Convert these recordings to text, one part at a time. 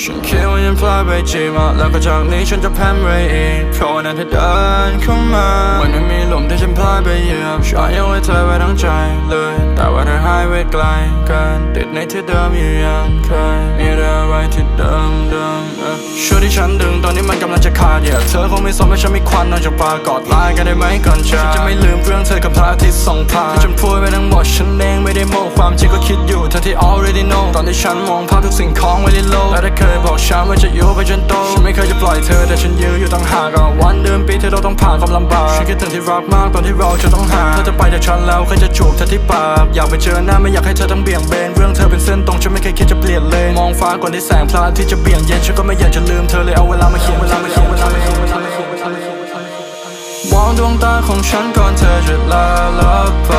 ฉันคิดว่ายังพลาดไปจีมาแล้วก็จากนี้ฉันจะแพ้มไรอีกเพราะวันนั้นเธอเดินเข้ามามันไม่มีลมที่ฉันพลาดไปเหยียบฉันยังไว้เธอไว้ทั้งใจเลย แต่ว่าเธอหายไปไกลเกินติดในที่เดิมอยู่ยังเคยมีเธอไว้ที่เดิมเดิม ที่ฉันดึงตอนนี้มันกำลังจะขาดเหยียบเธอคงไม่สมให้ฉันมีควันนอกจากปากกอดลากันได้ไหมก่อนจากฉันจะไม่ลืมเรื่องเธอกับพระอาทิตย์ส่องผ่านที่ฉันพูดไปทั้งหมดฉันเองไม่ได้โม้ความจริงก็คิดอยู่เธอที่ already know ตอนที่ฉันมองภาพทุกสิ่งของไว้ในโลกและเธอเคยบอกฉันว่าจะอยู่ไปจนโตฉันไม่เคยจะปล่อยเธอแต่ฉันยื้ออยู่ต่างหากวันเดือนปีที่เราต้องผ่านความลำบากฉันคิดถึงที่รักมากตอนที่เราจะต้องห่างเธอจะไปจากฉันแล้วเคยจะจูบเธอที่ปากอยากไปเจอหน้าไม่อยากให้เธอต้องเบี่ยงเบนเรื่องเธอ เป็นเส้นตรงฉันไม่เคยคิดจะเปลี่ยนเลนมองฟ้าก่อนที่แสงพระอาทิตย์จะเบี่ยงเย็นฉันก็ไม่อยากจะลืมเธอเลยเอาเวลามาเขียนเวลามาเขียนเวลามาเขียนเวลามาเขียนมองดวงตาของฉันก่อนเธอจะลาลับไป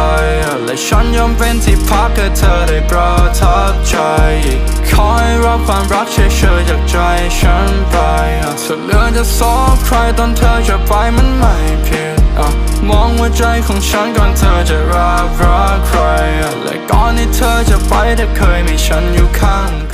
และฉันยอมเป็นที่พักให้เธอได้ประทับใจคอยรับความรักเฉยๆจากใจฉันไปเธอเลือกจะสอบใครตอนเธอจะไปมันไม่ผิดมองหัวใจของฉันก่อนเธอจะรักรักใครและก่อน ได้เคยมีฉันอยู่ข้าง